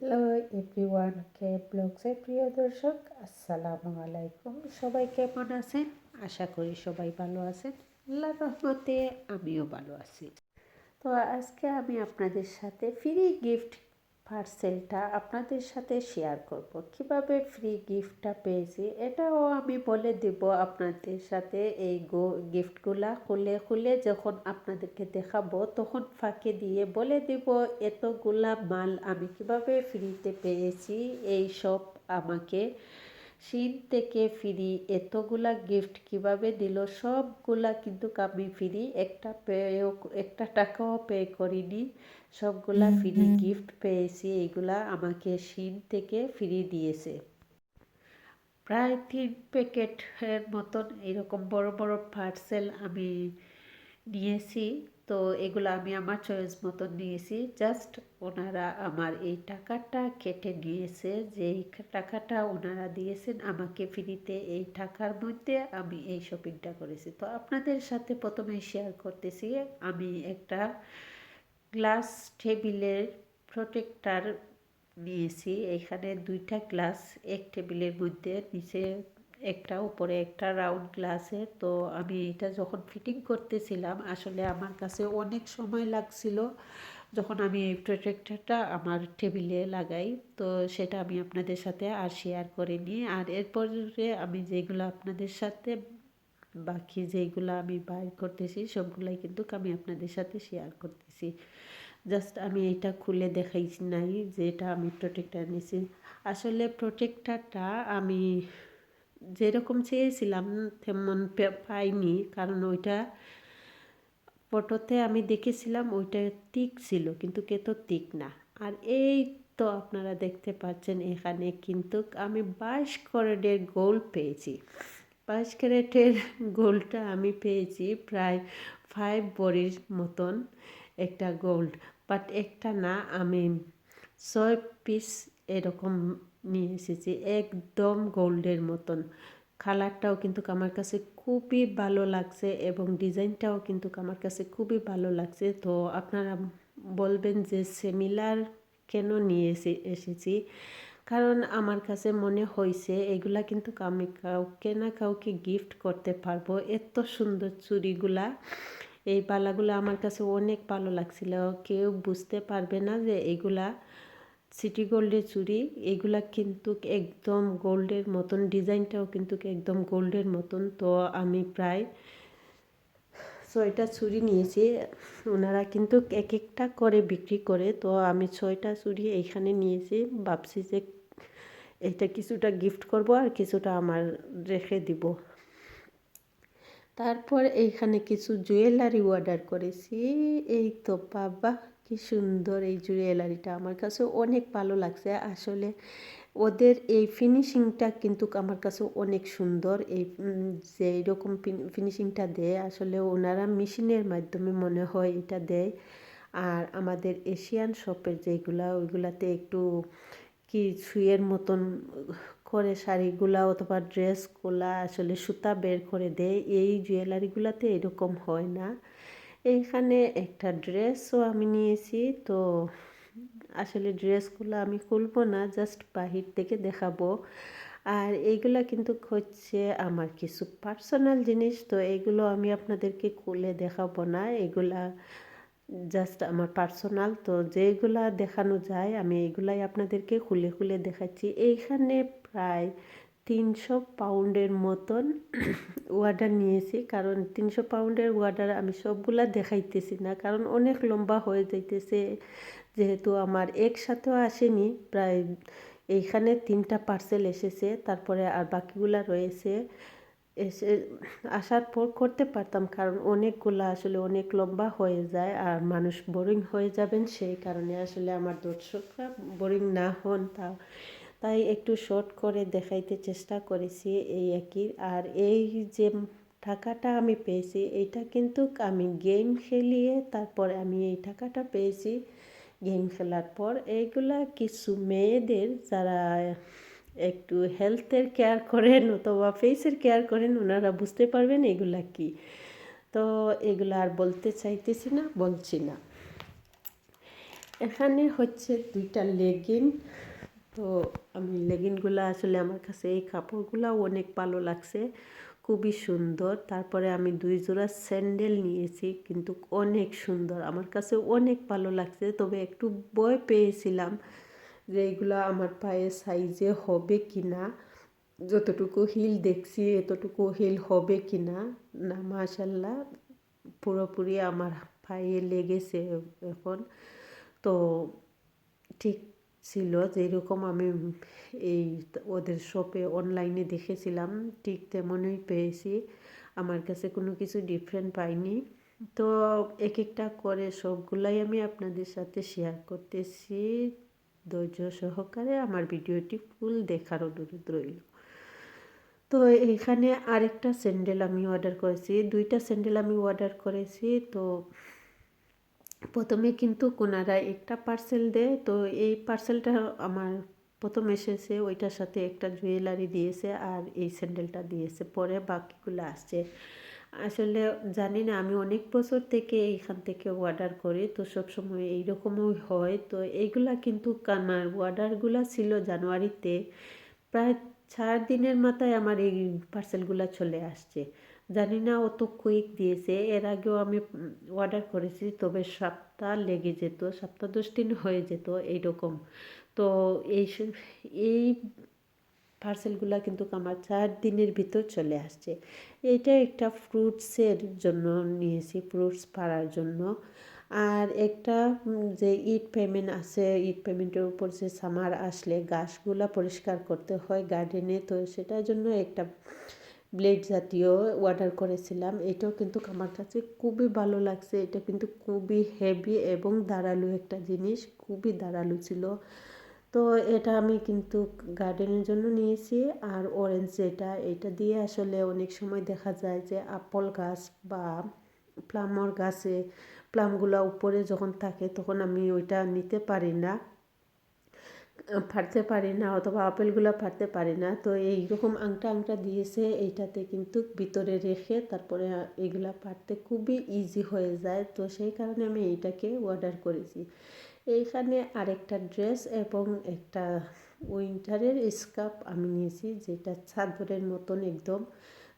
Hello everyone কে ব্লগসের প্রিয় দর্শক আসসালামু আলাইকুম সবাই কেমন আছেন? আশা করি সবাই ভালো আছেন। আল্লাহ রহমতে আমিও ভালো আছি। তো আজকে আমি আপনাদের সাথে ফ্রি গিফট পার্সেলটা আপনাদের সাথে শেয়ার করব। কীভাবে ফ্রি গিফটটা পেয়েছি, এটাও আমি বলে দেব আপনাদের সাথে। এই গো গিফটগুলা খুলে খুলে যখন আপনাদেরকে দেখাবো, তখন ফাঁকে দিয়ে বলে দেব, এতগুলা মাল আমি কীভাবে ফ্রিতে পেয়েছি? এই সব আমাকে সিন থেকে ফ্রি এতগুলা গিফট কীভাবে দিল সবগুলা কিন্তু আমি ফ্রি একটা পেও একটা টাকাও পে করিনি সবগুলা ফ্রি গিফট পেয়েছি এইগুলা আমাকে সিন থেকে ফ্রি দিয়েছে। প্রায় তিন প্যাকেটের মতন এরকম বড় বড় পার্সেল আমি নিয়েছি। তো এগুলো আমি আমার চয়েস মতো নিয়েছি। জাস্ট ওনারা আমার এই টাকাটা কেটে নিয়েছে যে টাকাটা ওনারা দিয়েছেন আমাকে ফ্রিতে এই টাকার মধ্যে আমি এই শপিংটা করেছি। তো আপনাদের সাথে প্রথমে শেয়ার করতেছি, আমি একটা গ্লাস টেবিলের প্রোটেক্টার নিয়েছি। এখানে দুইটা গ্লাস এক টেবিলের মধ্যে নিচে একটা উপরে একটা রাউন্ড গ্লাসে তো আমি এটা যখন ফিটিং করতেছিলাম, আসলে আমার কাছে অনেক সময় লাগছিল যখন আমি এই প্রোটেক্টরটা আমার টেবিলে লাগাই। তো সেটা আমি আপনাদের সাথে আর শেয়ার করে নিই। আর এরপরে আমি যেগুলো আপনাদের সাথে বাকি যেগুলো আমি বাইর করতেছি, সবগুলাই কিন্তু আমি আপনাদের সাথে শেয়ার করতেছি। জাস্ট আমি এটা খুলে দেখাইছি নাই যে এটা আমি প্রোটেক্টার নিয়েছি। আসলে প্রোটেক্টারটা আমি যেরকম চেয়েছিলাম, তেমন পাইনি। কারণ ওইটা ফটোতে আমি দেখেছিলাম, ওইটা তিক ছিল, কিন্তু তো তিক না। আর এই তো আপনারা দেখতে পাচ্ছেন এখানে কিন্তু আমি বাইশ ক্যারেটের গোল পেয়েছি। বাইশ ক্যারেটের গোলটা আমি পেয়েছি প্রায় ফাইভ বড়ির মতন একটা গোল্ড। বাট একটা না, আমি ছয় পিস এরকম নিয়ে এসেছি, একদম গোল্ডের মতন। কালারটাও কিন্তু আমার কাছে খুবই ভালো লাগছে এবং ডিজাইনটাও কিন্তু আমার কাছে খুবই ভালো লাগছে। তো আপনারা বলবেন যে সেমিলার কেন নিয়ে এসে, এসেছি? কারণ আমার কাছে মনে হয়েছে এগুলা কিন্তু আমি কাউকে না কাউকে গিফট করতে পারব। এত সুন্দর চুড়িগুলা, এই পালাগুলো আমার কাছে অনেক ভালো লাগছিল। কেউ বুঝতে পারবে না যে এগুলা সিটি গোল্ডের চুড়ি, এগুলা কিন্তু একদম গোল্ডের মতন, ডিজাইনটাও কিন্তু একদম গোল্ডের মতন। তো আমি প্রায় ছয়টা চুড়ি নিয়েছি, ওনারা কিন্তু এক একটা করে বিক্রি করে। তো আমি ছয়টা চুড়ি এইখানে নিয়েছি, ভাবছি যে এটা কিছুটা গিফট করব আর কিছুটা আমার রেখে দিব। তারপর এইখানে কিছু জুয়েলারি অর্ডার করেছি। এই তো বাবা, কি সুন্দর এই জুয়েলারিটা আমার কাছে অনেক ভালো লাগছে। আসলে ওদের এই ফিনিশিংটা কিন্তু আমার কাছে অনেক সুন্দর। এই যে এইরকম ফিনিশিংটা দেয়, আসলে ওনারা মেশিনের মাধ্যমে মনে হয় এটা দেয়। আর আমাদের এশিয়ান শপের যেগুলা, ওইগুলাতে একটু কি সুইয়ের মতন করে শাড়িগুলা অথবা ড্রেসগুলা আসলে সুতা বের করে দেয়, এই জুয়েলারিগুলাতে এরকম হয় না। এইখানে একটা ড্রেসও আমি নিয়েছি, তো আসলে ড্রেসগুলো আমি খুলবো না, জাস্ট বাহির থেকে দেখাবো। আর এইগুলা কিন্তু হচ্ছে আমার কিছু পার্সোনাল জিনিস, তো এইগুলো আমি আপনাদেরকে খুলে দেখাবো না। এগুলা জাস্ট আমার পার্সোনাল, তো যেগুলা দেখানো যায় আমি এগুলাই আপনাদেরকে খুলে খুলে দেখাচ্ছি। এইখানে প্রায় তিনশো পাউন্ডের মতন ওয়ার্ডার নিয়েছি। কারণ তিনশো পাউন্ডের ওয়ার্ডার আমি সবগুলা দেখাইতেছি না। কারণ অনেক লম্বা হয়ে যাইতেছে। যেহেতু আমার একসাথেও আসেনি, প্রায় এইখানে তিনটা পার্সেল এসেছে। তারপরে আর বাকিগুলা রয়েছে। এসে আসার পর করতে পারতাম। কারণ অনেকগুলো আসলে অনেক লম্বা হয়ে যায় আর মানুষ বোরিং হয়ে যাবেন সেই কারণে আসলে আমার দর্শকরা বোরিং না হন। তা তাই একটু শর্ট করে দেখাইতে চেষ্টা করেছি এই একই। আর এই যে টাকাটা আমি পেয়েছি, এইটা কিন্তু আমি গেম খেলিয়ে তারপরে আমি এই টাকাটা পেয়েছি গেম খেলার পর। এইগুলা কিছু মেয়েদের যারা একটু হেলথের কেয়ার করেন অথবা ফেসের কেয়ার করেন, ওনারা বুঝতে পারবেন এগুলা কি। তো এগুলো আর বলতে চাইতেছি না, বলছি না। এখানে হচ্ছে দুইটা লেগিন তো আমি লেগিনগুলো আসলে আমার কাছে এই কাপড়গুলো অনেক ভালো লাগছে, খুবই সুন্দর। তারপরে আমি দুই জোড়া স্যান্ডেল নিয়েছি, কিন্তু অনেক সুন্দর। আমার কাছে অনেক ভালো লাগছে, তবে একটু ভয় পেয়েছিলাম যে এইগুলো আমার পায়ে সাইজে হবে কি না যতটুকু হিল দেখছি, এতটুকু হিল হবে কি না না, মাশাল্লাহ, পুরোপুরি আমার পায়ে লেগেছে এখন। তো ঠিক ছিল যেরকম আমি এই ওদের শপে অনলাইনে দেখেছিলাম, ঠিক তেমনই পেয়েছি। আমার কাছে কোনো কিছু ডিফারেন্ট পাইনি। তো এক একটা করে সবগুলাই আমি আপনাদের সাথে শেয়ার করতেছি। ধৈর্য সহকারে আমার ভিডিওটি ফুল দেখার অনুরোধ রইল। তো এখানে আরেকটা স্যান্ডেল আমি অর্ডার করেছি। দুইটা স্যান্ডেল আমি অর্ডার করেছি। তো প্রথমে কিন্তু কোনারা একটা পার্সেল দেয়। তো এই পার্সেলটা আমার প্রথম এসেছে, ওইটার সাথে একটা জুয়েলারি দিয়েছে আর এই স্যান্ডেলটা দিয়েছে। পরে বাকিগুলো আসছে। আসলে জানি না, আমি অনেক বছর থেকে এইখান থেকে অর্ডার করি, তো সবসময় এইরকমই হয়। তো এইগুলা কিন্তু আমার অর্ডারগুলো ছিল জানুয়ারিতে। প্রায় চার দিনের মাথায় আমার এই পার্সেলগুলো চলে আসছে। জানি না অত কুইক দিয়েছে, এর আগেও আমি অর্ডার করেছি, তবে সপ্তাহ লেগে যেত সপ্তাহ দশ দিন হয়ে যেত এইরকম। তো এই এই পার্সেলগুলো কিন্তু আমার চার দিনের ভিতর চলে আসছে। এইটা একটা ফ্রুটসের জন্য নিয়েছি ফ্রুটস পাড়ার জন্য। আর একটা যে ইট পেমেন্ট আছে ইট পেমেন্টের উপর যে সামার আসলে গাছগুলা পরিষ্কার করতে হয় গার্ডেনে তো সেটার জন্য একটা ব্লেড জাতীয় অর্ডার করেছিলাম। এটাও কিন্তু আমার কাছে খুবই ভালো লাগছে। এটা কিন্তু খুবই হেভি এবং দাঁড়ালু একটা জিনিস, খুবই দাঁড়ালু ছিল। তো এটা আমি কিন্তু গার্ডেনের জন্য নিয়েছি। আর অরেঞ্জ যেটা, এটা দিয়ে আসলে অনেক সময় দেখা যায় যে আপল গাছ বা প্লামর গাছে প্লামগুলো উপরে যখন থাকে তখন আমি ওইটা নিতে পারি না ফাটতে পারি না অথবা আপেলগুলো ফাটতে পারি না। তো এইরকম আংটা আংটা দিয়েছে, এইটাতে কিন্তু ভিতরে রেখে তারপরে এইগুলা ফাটতে খুবই ইজি হয়ে যায়। তো সেই কারণে আমি এইটাকে অর্ডার করেছি। এইখানে আরেকটা ড্রেস এবং একটা উইন্টারের স্কার্ফ আমি নিয়েছি, যেটা চাদরের মতন একদম।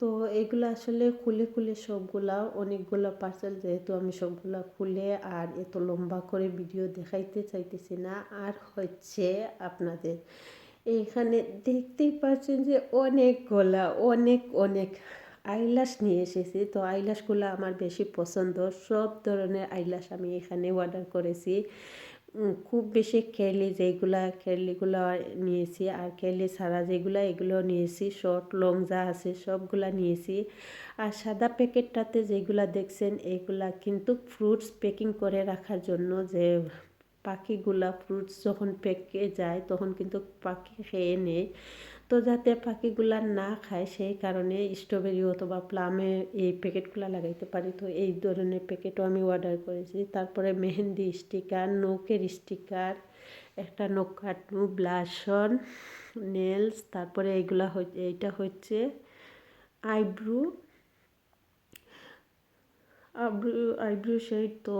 তো এগুলো আসলে খুলে খুলে সবগুলা, অনেকগুলো পার্সেল যেহেতু আমি সবগুলা খুলে আর এত লম্বা করে ভিডিও দেখাইতে চাইতেছি না, আর হচ্ছে আপনাদের। এইখানে দেখতেই পাচ্ছেন যে অনেক গলা অনেক অনেক আইলাস নিয়ে এসেছি। তো আইলাসগুলো আমার বেশি পছন্দ। সব ধরনের আইলাস আমি এখানে অর্ডার করেছি। খুব বেশি কেলি যেগুলা কেলিগুলো নিয়েছি আর কেলি ছাড়া যেগুলো, এগুলো নিয়েছি। শর্ট লং যা আছে সবগুলা নিয়েছি। আর সাদা প্যাকেটটাতে যেগুলা দেখছেন, এগুলা কিন্তু ফ্রুটস প্যাকিং করে রাখার জন্য যে পাখিগুলা ফ্রুটস যখন পেকে যায়, তখন কিন্তু পাখি খেয়ে নেয়। তো যাতে পাখিগুলা না খায়, সেই কারণে স্ট্রবেরি অথবা প্লামে এই প্যাকেটগুলো লাগাইতে পারি। তো এই ধরনের প্যাকেটও আমি অর্ডার করেছি। তারপরে মেহেন্দি স্টিকার নৌকের স্টিকার একটা নখ কাটনু ব্লাশন নেলস তারপরে এইগুলা এইটা হচ্ছে আইব্রু আইব্রু আইব্রু শেড তো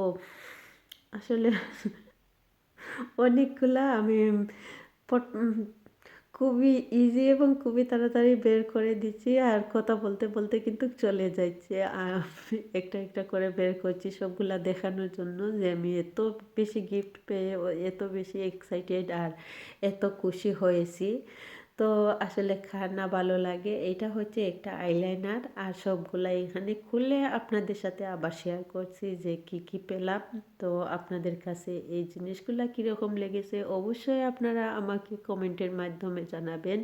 আসলে অনেকগুলা আমি খুবই ইজি এবং খুবই তাড়াতাড়ি বের করে দিচ্ছি আর কথা বলতে বলতে কিন্তু চলে যাচ্ছে। একটা একটা করে বের করছি সবগুলা দেখানোর জন্য যে আমি এত বেশি গিফট পেয়ে, এত বেশি এক্সাইটেড আর এত খুশি হয়েছি। তো আসলে খানা ভালো লাগে। এটা হচ্ছে একটা আইলাইনার আর সবগুলা এখানে খুলে আপনাদের সাথে আবার শেয়ার করছি যে কি কি পেলাম। তো আপনাদের কাছে এই জিনিসগুলা কীরকম লেগেছে অবশ্যই আপনারা আমাকে কমেন্টের মাধ্যমে জানাবেন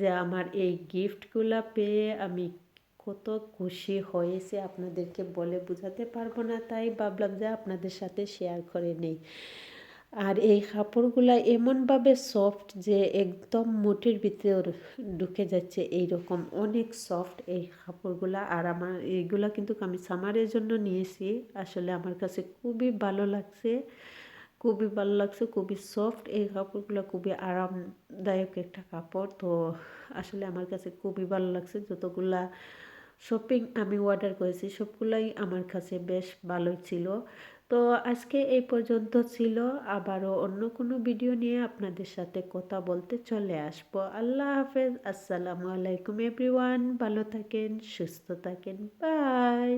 যে আমার এই গিফটগুলা পেয়ে আমি কত খুশি হয়েছে। আপনাদেরকে বলে বোঝাতে পারব না, তাই ভাবলাম যে আপনাদের সাথে শেয়ার করে নেই। আর এই কাপড়গুলা এমনভাবে সফট যে একদম মোটের ভিতরে ঢুকে যাচ্ছে এই রকম অনেক সফট এই কাপড়গুলা। আর আমার এইগুলা কিন্তু আমি সামারের জন্য নিয়েছি। আসলে আমার কাছে খুবই ভালো লাগছে। খুবই ভালো লাগছে, খুবই সফট এই কাপড়গুলো, খুবই আরামদায়ক একটা কাপড়। তো আসলে আমার কাছে খুবই ভালো লাগছে। যতগুলা শপিং আমি অর্ডার করেছি, সবগুলাই আমার কাছে বেশ ভালোই ছিল। তো আজকে এই পর্যন্ত ছিল। আবারও অন্য কোনো ভিডিও নিয়ে আপনাদের সাথে কথা বলতে চলে আসব। আল্লাহ হাফেজ। আসসালামু আলাইকুম এভরিওয়ান ভালো থাকেন, সুস্থ থাকেন। বাই